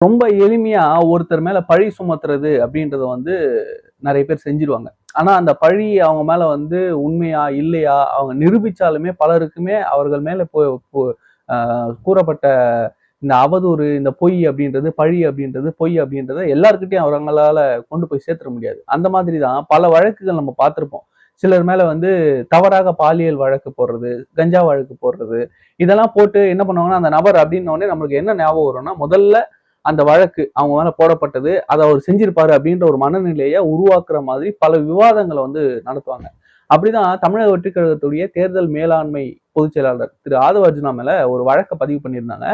ரொம்ப எளிமையா ஒருத்தர் மேல பழி சுமத்துறது அப்படின்றத வந்து நிறைய பேர் செஞ்சிருவாங்க. ஆனா அந்த பழி அவங்க மேல வந்து உண்மையா இல்லையா அவங்க நிரூபிச்சாலுமே பலருக்குமே அவர்கள் மேல போ- கூறப்பட்ட இந்த அவதூறு இந்த பொய் அப்படின்றது பழி அப்படின்றது பொய் அப்படின்றத எல்லாருக்கிட்டையும் அவங்களால கொண்டு போய் சேர்த்துட முடியாது. அந்த மாதிரி தான் பல வழக்குகள் நம்ம பார்த்துருப்போம். சிலர் மேல வந்து தவறாக பாலியல் வழக்கு போடுறது கஞ்சா வழக்கு போடுறது இதெல்லாம் போட்டு என்ன பண்ணுவாங்கன்னா அந்த நபர் அப்படின்னோடனே நம்மளுக்கு என்ன ஞாபகம் வரும்னா முதல்ல அந்த வழக்கு அவங்க மேலே போடப்பட்டது. அதை அவர் செஞ்சிருப்பாரு அப்படின்ற ஒரு மனநிலையை உருவாக்குற மாதிரி பல விவாதங்களை வந்து நடத்துவாங்க. அப்படிதான் தமிழக வெற்றி கழகத்துடைய தேர்தல் மேலாண்மை பொதுச் செயலாளர் திரு ஆதவர்ஜுனா மேல ஒரு வழக்கை பதிவு பண்ணியிருந்தாங்க.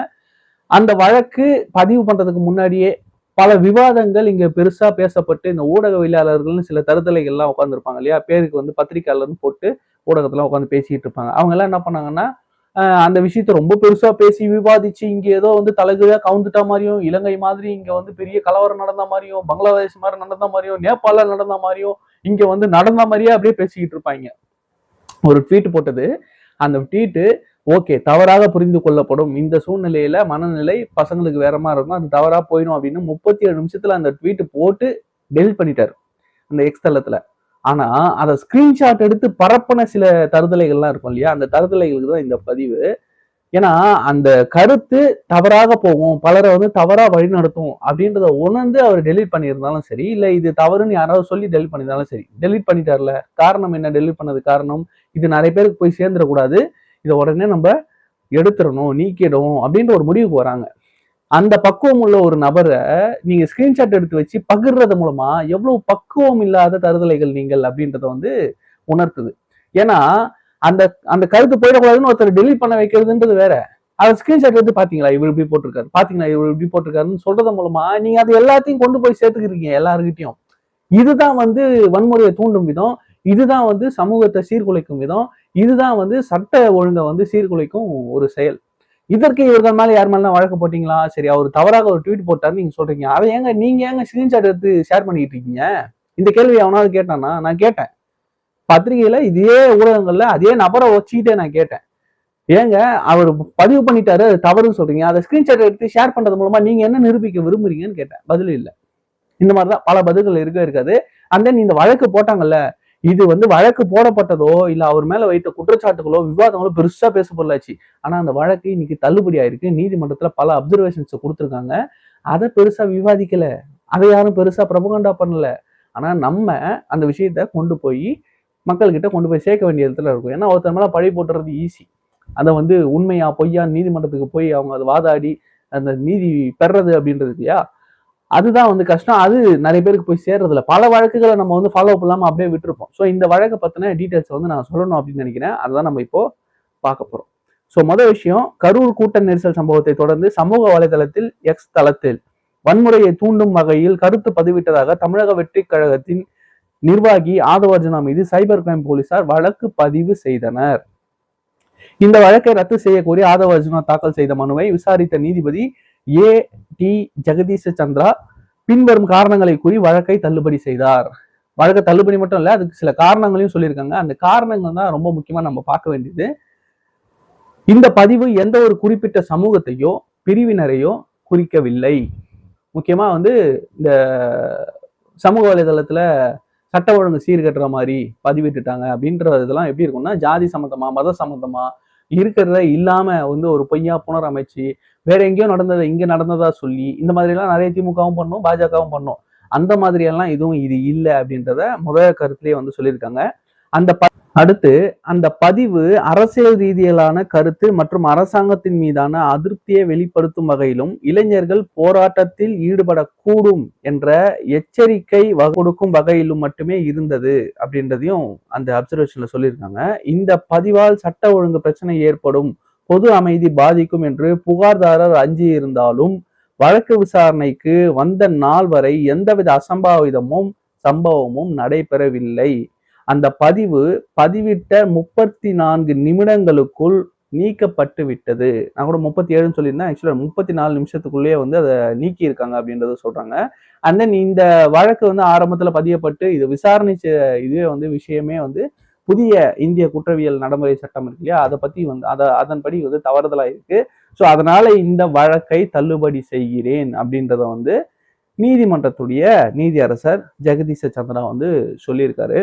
அந்த வழக்கு பதிவு பண்றதுக்கு முன்னாடியே பல விவாதங்கள் இங்க பெருசா பேசப்பட்டு இந்த ஊடகவியலாளர்கள்னு சில தருதலைகள்லாம் உட்காந்துருப்பாங்க இல்லையா? பேருக்கு வந்து பத்திரிகையாளர்னு போட்டு ஊடகத்துல உட்காந்து பேசிட்டு இருப்பாங்க. அவங்க எல்லாம் என்ன பண்ணாங்கன்னா அந்த விஷயத்த ரொம்ப பெருசா பேசி விவாதிச்சு இங்க ஏதோ வந்து தலைகீழா கவுந்துட்டா மாதிரியும் இலங்கை மாதிரி இங்க வந்து பெரிய கலவரம் நடந்த மாதிரியும் பங்களாதேஷ் மாதிரி நடந்த மாதிரியும் நேபாள நடந்த மாதிரியும் இங்க வந்து நடந்த மாதிரியே அப்படியே பேசிக்கிட்டு இருப்பாங்க. ஒரு ட்வீட் போட்டது. அந்த ட்வீட்டு ஓகே தவறாக புரிந்து கொள்ளப்படும். இந்த சூழ்நிலையில மனநிலை பசங்களுக்கு வேற மாதிரி இருக்கும் அது தவறா போயிடும் அப்படின்னு முப்பத்தி ஏழு நிமிஷத்துல அந்த ட்வீட் போட்டு டெலிட் பண்ணிட்டாரு. அந்த எக்ஸ் தளத்துல. ஆனா அதை ஸ்கிரீன்ஷாட் எடுத்து பரப்பின சில தருதலைகள்லாம் இருக்கும் இல்லையா? அந்த தருதலைகளுக்கு தான் இந்த பதிவு. ஏன்னா அந்த கருத்து தவறாக போகும். பலரை வந்து தவறா வழிநடத்தும் அப்படின்றத உணர்ந்து அவர் டெலிட் பண்ணியிருந்தாலும் சரி இல்ல இது தவறுன்னு யாராவது சொல்லி டெலிட் பண்ணியிருந்தாலும் சரி டெலிட் பண்ணிட்டார்ல. காரணம் என்ன? டெலிட் பண்ணது காரணம்? இது நிறைய பேருக்கு போய் சேர்ந்துடக்கூடாது. இதை உடனே நம்ம எடுத்துடணும் நீக்கிடும் அப்படின்ற ஒரு முடிவுக்கு வராங்க. அந்த பக்குவம் உள்ள ஒரு நபரை நீங்க ஸ்கிரீன்ஷாட் எடுத்து வச்சு பகிர்றது மூலமா எவ்வளவு பக்குவம் இல்லாத தருதலைகள் நீங்கள் அப்படின்றத வந்து உணர்த்துது. ஏன்னா அந்த அந்த கருத்து போயிடக்கூடாதுன்னு ஒருத்தர் டெலிட் பண்ண வைக்கிறதுன்றது வேற. அதை ஸ்கிரீன்ஷாட் எடுத்து பாத்தீங்களா? இவர் இப்படி போட்டிருக்காரு. பாத்தீங்களா? இவர் இப்படி போட்டிருக்காருன்னு சொல்றது மூலமா நீங்க அது எல்லாத்தையும் கொண்டு போய் சேர்த்துக்கிறீங்க எல்லாருக்கிட்டையும் இதுதான் வந்து வன்முறையை தூண்டும் விதம். இதுதான் வந்து சமூகத்தை சீர்குலைக்கும் விதம். இதுதான் வந்து சட்ட ஒழுங்கை வந்து சீர்குலைக்கும் ஒரு செயல். இதற்கு இவர்கள் மேலே யார் மேலாம் வழக்கு போட்டீங்களா? சரி அவர் தவறாக ஒரு ட்வீட் போட்டாரு நீங்க சொல்றீங்க. அதை ஏங்க நீங்க ஏங்க ஸ்கிரீன்ஷாட் எடுத்து ஷேர் பண்ணிட்டு இருக்கீங்க? இந்த கேள்வி அவனாவது கேட்டானா? நான் கேட்டேன். பத்திரிகையில இதே ஊடகங்கள்ல அதே நபரை வச்சுக்கிட்டே நான் கேட்டேன். ஏங்க அவர் பதிவு பண்ணிட்டாரு அது தவறுன்னு சொல்றீங்க. அதை ஸ்கிரீன்ஷாட் எடுத்து ஷேர் பண்றது மூலமா நீங்க என்ன நிரூபிக்க விரும்புறீங்கன்னு கேட்டேன். பதில் இல்லை. இந்த மாதிரிதான் பல பதில்கள் இருக்க இருக்காது. அண்ட் தென் இந்த வழக்கு போட்டாங்கல்ல இது வந்து வழக்கு போடப்பட்டதோ இல்ல அவர் மேல வைத்த குற்றச்சாட்டுகளோ விவாதங்களோ பெருசா பேச பொருளாச்சு ஆனா அந்த வழக்கு இன்னைக்கு தள்ளுபடி ஆயிருக்கு. நீதிமன்றத்துல பல அப்சர்வேஷன்ஸ் கொடுத்துருக்காங்க. அதை பெருசா விவாதிக்கல. அதை யாரும் பெருசா பிரபகண்டா பண்ணல. ஆனா நம்ம அந்த விஷயத்த கொண்டு போய் மக்கள்கிட்ட கொண்டு போய் சேர்க்க வேண்டிய இடத்துல இருக்கும். ஏன்னா ஒருத்தர் மேல பழி போட்டுறது ஈஸி அதை வந்து உண்மையா பொய்யா நீதிமன்றத்துக்கு போய் அவங்க அதை வாதாடி அந்த நீதி பெறது அப்படின்றது இல்லையா? அதுதான் வந்து கஷ்டம். அது நிறைய பேருக்கு போய் சேர்றதில்ல. பல வழக்குகளை நம்ம வந்து ஃபாலோ பண்ணாமல் அப்படியே விட்டுருப்போம். ஸோ இந்த வழக்கை பற்றின டீட்டெயில்ஸ் வந்து நான் சொல்லணும் அப்படின்னு நினைக்கிறேன். அதுதான் நம்ம இப்போ பார்க்க போகிறோம் ஸோ முதல் விஷயம் கரூர் கூட்ட நெரிசல் சம்பவத்தை தொடர்ந்து சமூக வலைதளத்தில் எக்ஸ் தளத்தில் வன்முறையை தூண்டும் வகையில் கருத்து பதிவிட்டதாக தமிழக வெற்றி கழகத்தின் நிர்வாகி ஆதவர்ஜனா மீது சைபர் கிரைம் போலீசார் வழக்கு பதிவு செய்தனர். இந்த வழக்கை ரத்து செய்யக்கோரி ஆதவர்ஜனா தாக்கல் செய்த மனுவை விசாரித்த நீதிபதி ஏ டி. ஜெகதீஷ சந்திரா பின்வரும் காரணங்களை கூறி வழக்கை தள்ளுபடி செய்தார். வழக்கை தள்ளுபடி மட்டும் இல்லை அதுக்கு சில காரணங்களையும் சொல்லியிருக்காங்க. அந்த காரணங்கள் தான் ரொம்ப முக்கியமாக நம்ம பார்க்க வேண்டியது. இந்த பதிவு எந்த ஒரு குறிப்பிட்ட சமூகத்தையோ பிரிவினரையோ குறிக்கவில்லை. முக்கியமாக வந்து இந்த சமூக வலைதளத்தில் சட்ட ஒழுங்கு சீர்கட்டுற மாதிரி பதிவிட்டுட்டாங்க அப்படின்ற இதெல்லாம் எப்படி இருக்கும்னா ஜாதி சம்மந்தமா மத சம்மந்தமா இருக்கிறத இல்லாம வந்து ஒரு பொய்யா புனரமைச்சு வேற எங்கேயோ நடந்ததை இங்க நடந்ததா சொல்லி இந்த மாதிரி எல்லாம் நிறைய திமுகவும் பண்ணும் பாஜகவும் பண்ணும். அந்த மாதிரி எல்லாம் இது இல்லை அப்படின்றத முதல் கருத்துலேயே வந்து சொல்லியிருக்காங்க. அந்த ப- அடுத்து அந்த பதிவு அரசியல் ரீதியிலான கருத்து மற்றும் அரசாங்கத்தின் மீதான அதிருப்தியை வெளிப்படுத்தும் வகையிலும் இளைஞர்கள் போராட்டத்தில் ஈடுபடக்கூடும் என்ற எச்சரிக்கை கொடுக்கும் வகையிலும் மட்டுமே இருந்தது அப்படின்றதையும் அந்த அப்சர்வேஷன்ல சொல்லியிருக்காங்க. இந்த பதிவால் சட்ட ஒழுங்கு பிரச்சனை ஏற்படும் பொது அமைதி பாதிக்கும் என்று புகார்தாரர் அஞ்சி இருந்தாலும் வழக்கு விசாரணைக்கு வந்த நாள் வரை எந்தவித அசம்பாவிதமும் சம்பவமும் நடைபெறவில்லை. அந்த பதிவு பதிவிட்ட முப்பத்தி நான்கு நிமிடங்களுக்குள் நீக்கப்பட்டு விட்டது. நான் கூட முப்பத்தி ஏழுன்னு சொல்லியிருந்தேன். ஆக்சுவலாக முப்பத்தி நாலு நிமிஷத்துக்குள்ளேயே வந்து அதை நீக்கி இருக்காங்க அப்படின்றத சொல்கிறாங்க அண்ட் தென் இந்த வழக்கு வந்து ஆரம்பத்தில் பதியப்பட்டு இது விசாரணை இதுவே வந்து விஷயமே வந்து புதிய இந்திய குற்றவியல் நடைமுறை சட்டம் இருக்கு இல்லையா? அதை பற்றி வந்து அதை அதன்படி வந்து தவறுதலாக இருக்கு ஸோ அதனால இந்த வழக்கை தள்ளுபடி செய்கிறேன் அப்படின்றத வந்து நீதிமன்றத்துடைய நீதியரசர் ஜெகதீச சந்திரா வந்து சொல்லியிருக்காரு.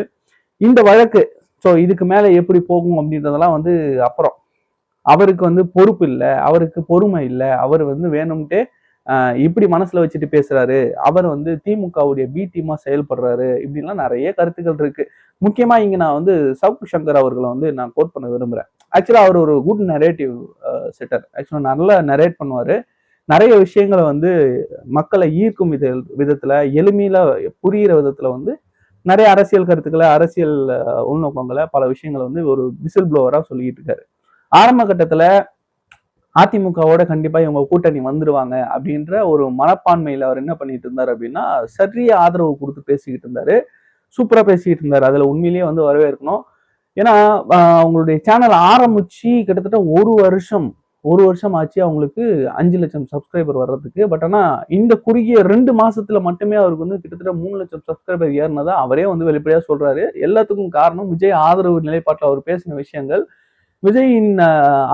இந்த வழக்கு ஸோ இதுக்கு மேலே எப்படி போகும் அப்படின்றதெல்லாம் வந்து அப்புறம். அவருக்கு வந்து பொறுப்பு இல்லை அவருக்கு பொறுமை இல்லை அவர் வந்து வேணும்ட்டு இப்படி மனசுல வச்சுட்டு பேசுறாரு. அவர் வந்து திமுகவுடைய பி டீமா செயல்படுறாரு. இப்படின்லாம் நிறைய கருத்துக்கள் இருக்கு. முக்கியமா இங்க நான் வந்து சவுக்கு சங்கர் அவர்களை வந்து நான் கோட் பண்ண விரும்புறேன். ஆக்சுவலா அவர் ஒரு குட் நரேட்டிவ் செட்டர் ஆக்சுவலா நல்லா நரேட் பண்ணுவாரு. நிறைய விஷயங்களை வந்து மக்களை ஈர்க்கும் வித விதத்துல எளிமையில புரியிற விதத்துல வந்து நிறைய அரசியல் கருத்துக்களை அரசியல் உள்நோக்கங்களை பல விஷயங்களை வந்து ஒரு விசில் ப்ளோவராக சொல்லிட்டு இருக்காரு. ஆரம்ப கட்டத்தில் அதிமுகவோட கண்டிப்பாக இவங்க கூட்டணி வந்துருவாங்க அப்படின்ற ஒரு மனப்பான்மையில் அவர் என்ன பண்ணிட்டு இருந்தார் அப்படின்னா சரிய ஆதரவு கொடுத்து பேசிக்கிட்டு இருந்தாரு. சூப்பராக பேசிக்கிட்டு இருந்தார். அதில் உண்மையிலேயே வந்து வரவேற்கணும். ஏன்னா அவங்களுடைய சேனல் ஆரம்பிச்சு கிட்டத்தட்ட ஒரு வருஷம் ஒரு வருஷம் ஆச்சு அவங்களுக்கு அஞ்சு லட்சம் சப்ஸ்கிரைபர் வர்றதுக்கு. பட் ஆனால் இந்த குறுகிய ரெண்டு மாசத்துல மட்டுமே அவருக்கு வந்து கிட்டத்தட்ட மூணு லட்சம் சப்ஸ்கிரைபர் ஏறினதா அவரே வந்து வெளிப்படையாக சொல்றாரு. எல்லாத்துக்கும் காரணம் விஜய் ஆதரவு நிலைப்பாட்டில் அவர் பேசின விஷயங்கள். விஜயின்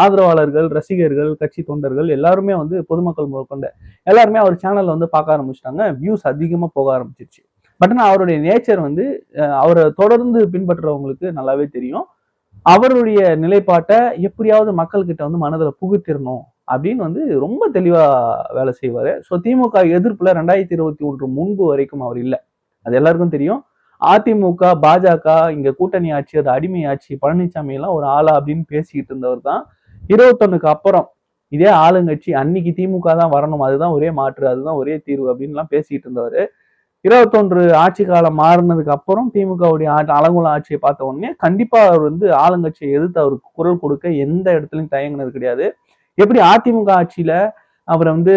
ஆதரவாளர்கள் ரசிகர்கள் கட்சி தொண்டர்கள் எல்லாருமே வந்து பொதுமக்கள் முதற்கொண்ட எல்லாருமே அவர் சேனலில் வந்து பார்க்க ஆரம்பிச்சிட்டாங்க. வியூஸ் அதிகமாக போக ஆரம்பிச்சிருச்சு. பட் ஆனால் அவருடைய நேச்சர் வந்து அவரை தொடர்ந்து பின்பற்றுறவங்களுக்கு நல்லாவே தெரியும். அவருடைய நிலைப்பாட்டை எப்படியாவது மக்கள்கிட்ட வந்து மனதில் புகுத்திடணும் அப்படின்னு வந்து ரொம்ப தெளிவாக வேலை செய்வார். ஸோ திமுக எதிர்ப்பில் ரெண்டாயிரத்தி இருபத்தி ஒன்று முன்பு வரைக்கும் அவர் இல்லை. அது எல்லாருக்கும் தெரியும். அதிமுக பாஜக இங்கே கூட்டணி ஆட்சி அது அடிமை ஆட்சி பழனிசாமி எல்லாம் ஒரு ஆளா அப்படின்னு பேசிக்கிட்டு இருந்தவர் தான். இருபத்தொன்னுக்கு அப்புறம் இதே ஆளுங்கட்சி அன்னைக்கு திமுக தான் வரணும். அதுதான் ஒரே மாற்று அதுதான் ஒரே தீர்வு அப்படின்லாம் பேசிக்கிட்டு இருந்தவர். இருபத்தொன்று ஆட்சி காலம் மாறினதுக்கு அப்புறம் திமுகவுடைய ஆட்சி அலங்குல ஆட்சியை பார்த்த உடனே கண்டிப்பா அவர் வந்து ஆளுங்கட்சியை எதிர்த்து அவருக்கு குரல் கொடுக்க எந்த இடத்துலையும் தயங்கினது கிடையாது. எப்படி அதிமுக ஆட்சியில அவர் வந்து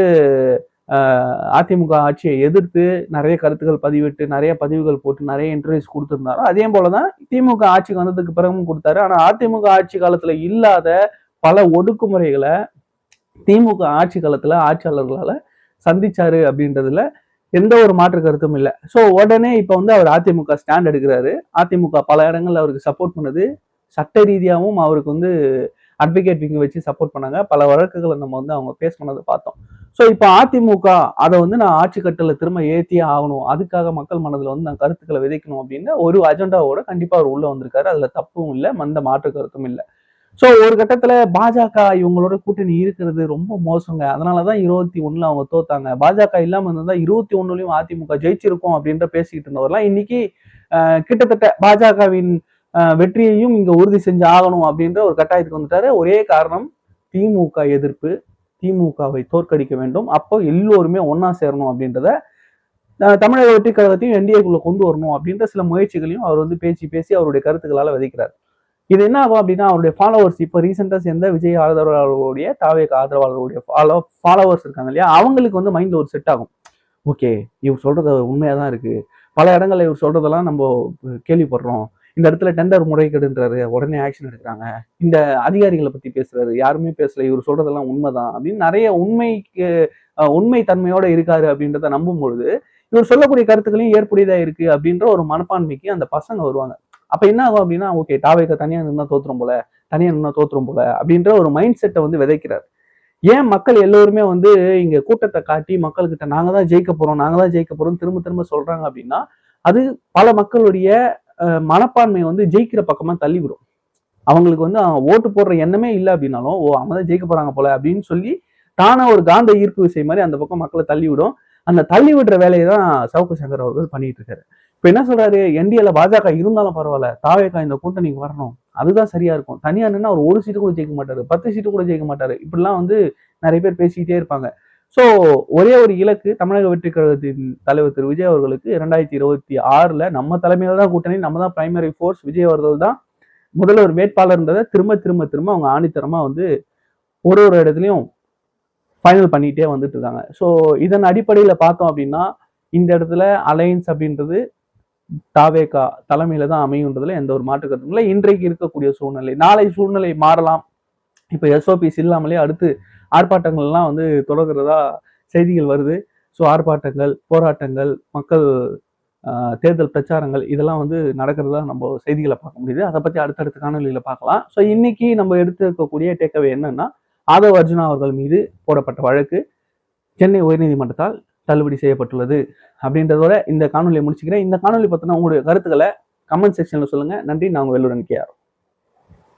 அதிமுக ஆட்சியை எதிர்த்து நிறைய கருத்துக்கள் பதிவிட்டு நிறைய பதிவுகள் போட்டு நிறைய இன்டர்வியூஸ் கொடுத்துருந்தாரோ அதே போலதான் திமுக ஆட்சிக்கு வந்ததுக்கு பிறகும் கொடுத்தாரு. ஆனா அதிமுக ஆட்சி காலத்துல இல்லாத பல ஒடுக்குமுறைகளை திமுக ஆட்சி காலத்துல ஆட்சியாளர்களால சந்திச்சாரு அப்படின்றதுல எந்த ஒரு மாற்று கருத்தும் இல்லை. ஸோ உடனே இப்போ வந்து அவர் அதிமுக ஸ்டாண்ட் எடுக்கிறாரு. அதிமுக பல இடங்கள்ல அவருக்கு சப்போர்ட் பண்ணுது. சட்ட ரீதியாகவும் அவருக்கு வந்து அட்வொகேட் விங்க வச்சு சப்போர்ட் பண்ணாங்க. பல வழக்குகளை நம்ம வந்து அவங்க பேஸ் பண்ணதை பார்த்தோம். ஸோ இப்போ அதிமுக அதை வந்து நான் ஆட்சி கட்டில் திரும்ப ஏற்றியே ஆகணும். அதுக்காக மக்கள் மனதில் வந்து நான் கருத்துக்களை விதைக்கணும் அப்படின்னு ஒரு அஜெண்டாவோட கண்டிப்பாக அவர் உள்ளே வந்திருக்காரு. அதில் தப்பும் இல்லை மந்த மாற்று கருத்தும் இல்லை. ஸோ ஒரு கட்டத்துல பாஜக இவங்களோட கூட்டணி இருக்கிறது ரொம்ப மோசங்க. அதனாலதான் இருபத்தி ஒன்றில் அவங்க தோத்தாங்க. பாஜக இல்லாமல் இருந்தால் இருபத்தி ஒன்றுலையும் அதிமுக ஜெயிச்சிருக்கும் அப்படின்ற பேசிக்கிட்டு இருந்தவர்லாம் இன்னைக்கு ஆஹ், கிட்டத்தட்ட பாஜகவின் வெற்றியையும் இங்க உறுதி செஞ்சு ஆகணும் அப்படின்ற ஒரு கட்டாயத்துக்கு வந்துட்டாரு. ஒரே காரணம் திமுக எதிர்ப்பு. திமுகவை தோற்கடிக்க வேண்டும். அப்போ எல்லோருமே ஒன்னா சேரணும் அப்படின்றத தமிழக வெற்றி கழகத்தையும் என்டிஏக்குள்ள கொண்டு வரணும் அப்படின்ற சில முயற்சிகளையும் அவர் வந்து பேசி பேசி அவருடைய கருத்துக்களால் விதைக்கிறார். இது என்ன ஆகும் அப்படின்னா அவருடைய ஃபாலோவர்ஸ் இப்போ ரீசெண்டாக சேர்ந்த விஜய் ஆதரவாளர்களுடைய தாவேக ஆதரவாளர்களுடைய ஃபாலோ ஃபாலோவர்ஸ் இருக்காங்க இல்லையா? அவங்களுக்கு வந்து மைண்டில் ஒரு செட் ஆகும். ஓகே இவர் சொல்றது உண்மையாக தான் இருக்கு. பல இடங்களில் இவர் சொல்றதெல்லாம் நம்ம கேள்விப்படுறோம். இந்த இடத்துல டெண்டர் முறைகேடுன்றாரு உடனே ஆக்ஷன் எடுக்கிறாங்க. இந்த அதிகாரிகளை பத்தி பேசுறாரு யாருமே பேசல இவர் சொல்றதெல்லாம் உண்மைதான் அப்படின்னு நிறைய உண்மைக்கு உண்மை தன்மையோட இருக்காரு அப்படின்றத நம்பும் பொழுது இவர் சொல்லக்கூடிய கருத்துக்களையும் ஏற்புடையதா இருக்கு அப்படின்ற ஒரு மனப்பான்மைக்கு அந்த பசங்க வருவாங்க. அப்ப என்ன ஆகும் அப்படின்னா ஓகே டாவைக்க தனியா நின்னா தோத்துரும் போல தனியா நின்னா தோத்துரும் போல அப்படின்ற ஒரு மைண்ட் செட்டை வந்து விதைக்கிறார். ஏன் மக்கள் எல்லோருமே வந்து இங்க கூட்டத்தை காட்டி மக்கள்கிட்ட நாங்க தான் ஜெயிக்க போறோம் நாங்க தான் ஜெயிக்க போறோம் திரும்ப திரும்ப சொல்றாங்க அப்படின்னா அது பல மக்களுடைய மனப்பான்மையை வந்து ஜெயிக்கிற பக்கமா தள்ளி விடும் அவங்களுக்கு வந்து அவன் ஓட்டு போடுற எண்ணமே இல்லை அப்படின்னாலும் ஓ அவங்க தான் ஜெயிக்க போறாங்க போல அப்படின்னு சொல்லி தானா ஒரு காந்த ஈர்ப்பு விசை மாதிரி அந்த பக்கம் மக்களை தள்ளி விடும் அந்த தள்ளி விடுற வேலையை தான் சவுக்கு சங்கர் அவர்கள் பண்ணிட்டு இருக்காரு. இப்ப என்ன சொல்றாரு? என்டிஏல பாஜக இருந்தாலும் பரவாயில்ல. தாவேக்கா இந்த கூட்டணிக்கு வரணும். அதுதான் சரியா இருக்கும். தனியா நின்று அவர் ஒரு சீட்டு கூட ஜெயிக்க மாட்டாரு. பத்து சீட்டு கூட ஜெயிக்க மாட்டாரு. இப்படிலாம் வந்து நிறைய பேர் பேசிக்கிட்டே இருப்பாங்க. ஸோ ஒரே ஒரு இலக்கு தமிழக வெற்றி கழகத்தின் தலைவர் திரு விஜய் அவர்களுக்கு இரண்டாயிரத்தி இருபத்தி ஆறில் நம்ம தலைமையில தான் கூட்டணி நம்ம தான் பிரைமரி ஃபோர்ஸ் விஜய் அவர்கள் தான் முதல்வர் வேட்பாளர்ன்றதை திரும்ப திரும்ப திரும்ப அவங்க ஆணித்தரமாக வந்து ஒரு ஒரு இடத்துலையும் ஃபைனல் பண்ணிகிட்டே வந்துட்டு இருக்காங்க. ஸோ இதன் அடிப்படையில் பார்த்தோம் அப்படின்னா இந்த இடத்துல அலையன்ஸ் அப்படின்றது தாவேகா தலைமையில தான் அமையுன்றதுல எந்த ஒரு மாற்று கருத்தும் இல்லை. இன்றைக்கு இருக்கக்கூடிய சூழ்நிலை நாளை சூழ்நிலை மாறலாம். இப்போ எஸ்ஓபிஸ் இல்லாமலே அடுத்து ஆர்ப்பாட்டங்கள் எல்லாம் வந்து தொடர்கிறதா செய்திகள் வருது. ஸோ ஆர்ப்பாட்டங்கள் போராட்டங்கள் மக்கள் தேர்தல் பிரச்சாரங்கள் இதெல்லாம் வந்து நடக்கிறதா நம்ம செய்திகளை பார்க்க முடியுது. அதை பற்றி அடுத்தடுத்த காணொலியில் பார்க்கலாம். ஸோ இன்னைக்கு நம்ம எடுத்து இருக்கக்கூடிய டேக்அவே என்னன்னா ஆதவ் அர்ஜுனா அவர்கள் மீது போடப்பட்ட வழக்கு சென்னை உயர்நீதிமன்றத்தால் தள்ளுபடி செய்யப்பட்டுள்ளது அப்படின்றதோட இந்த காணொலியை முடிச்சுக்கிறேன். இந்த காணொலி பற்றின உங்களுடைய கருத்துக்களை கமெண்ட் செக்ஷனில் சொல்லுங்கள் நன்றி. நான் உங்கள் வெள்ளுடன் கேஆர்